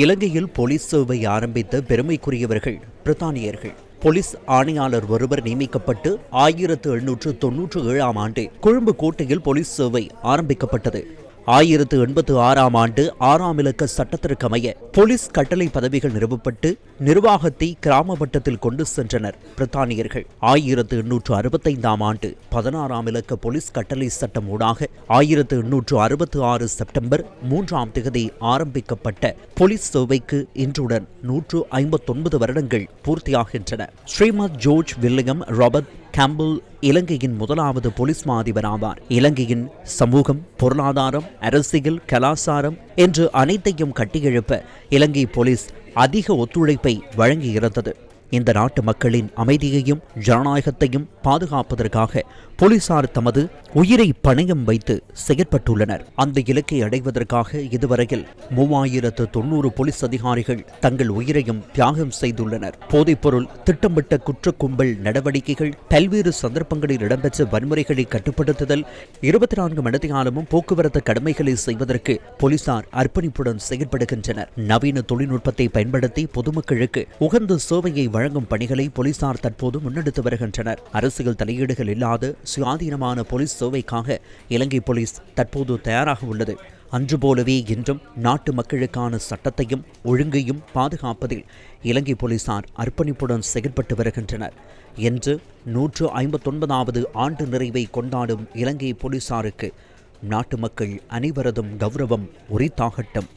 இலங்கையில் போலீஸ் சேவை ஆரம்பித்த பெருமைக்குரியவர்கள் பிரித்தானியர்கள். போலீஸ் ஆணையாளர் ஒருவர் நியமிக்கப்பட்டு ஆயிரத்து எழுநூற்று தொன்னூற்று ஏழாம் ஆண்டு கொழும்பு கோட்டையில் போலீஸ் சேவை ஆரம்பிக்கப்பட்டது. ஆயிரத்து எண்பத்து ஆறாம் ஆண்டு ஆறாம் இலக்க சட்டத்திற்கமைய போலீஸ் கட்டளை பதவிகள் நிறுவப்பட்டு நிர்வாகத்தை கிராம வட்டத்தில் கொண்டு சென்றனர் பிரித்தானியர்கள். ஆயிரத்து எண்ணூற்று அறுபத்தைந்தாம் ஆண்டு பதினாறாம் இலக்க போலீஸ் கட்டளை சட்டம் ஊடாக ஆயிரத்து எண்ணூற்று அறுபத்து ஆறு செப்டம்பர் மூன்றாம் திகதி ஆரம்பிக்கப்பட்ட போலீஸ் சேவைக்கு இன்றுடன் நூற்று ஐம்பத்தொன்பது வருடங்கள் பூர்த்தியாகின்றன. Srimath George William Robert Campbell இலங்கையின் முதலாவது போலீஸ் மா அதிபர் ஆவார் இலங்கையின் சமூகம் பொருளாதாரம் அரசியல் கலாசாரம் என்று அனைத்தையும் கட்டியெழுப்ப இலங்கை போலீஸ் அதிக ஒத்துழைப்பை வழங்கியிருந்தது. இந்த நாட்டு மக்களின் அமைதியையும் ஜனநாயகத்தையும் பாதுகாப்பதற்காக போலீசார் தமது உயிரை பணயம் வைத்து செயற்பட்டுள்ளனர். அந்த இலக்கை அடைவதற்காக இதுவரையில் மூவாயிரத்து தொண்ணூறு போலீஸ் அதிகாரிகள் தங்கள் உயிரையும் தியாகம் செய்துள்ளனர். போதைப்பொருள் திட்டமிட்ட குற்ற கும்பல் நடவடிக்கைகள் பல்வேறு சந்தர்ப்பங்களில் இடம்பெற்ற வன்முறைகளை கட்டுப்படுத்துதல் இருபத்தி நான்கு மணித்தியாலமும் போக்குவரத்து கடமைகளை செய்வதற்கு போலீசார் அர்ப்பணிப்புடன் செயற்படுகின்றனர். நவீன தொழில்நுட்பத்தை பயன்படுத்தி பொதுமக்களுக்கு உகந்த சேவையை வழங்கும் பணிகளை போலீசார் தற்போது முன்னெடுத்து வருகின்றனர். அரசியல் தலையீடுகள் இல்லாத சுயாதீனமான போலீஸ் சேவைக்காக இலங்கை போலீஸ் தற்போது தயாராக உள்ளது. அன்று போலவே இன்றும் நாட்டு மக்களுக்கான சட்டத்தையும் ஒழுங்கையும் பாதுகாப்பதில் இலங்கை போலீசார் அர்ப்பணிப்புடன் செயல்பட்டு வருகின்றனர். என்று நூற்று ஐம்பத்தொன்பதாவது ஆண்டு நிறைவை கொண்டாடும் இலங்கை போலீசாருக்கு நாட்டு மக்கள் அனைவரதும் கௌரவம் உரித்தாகட்டும்.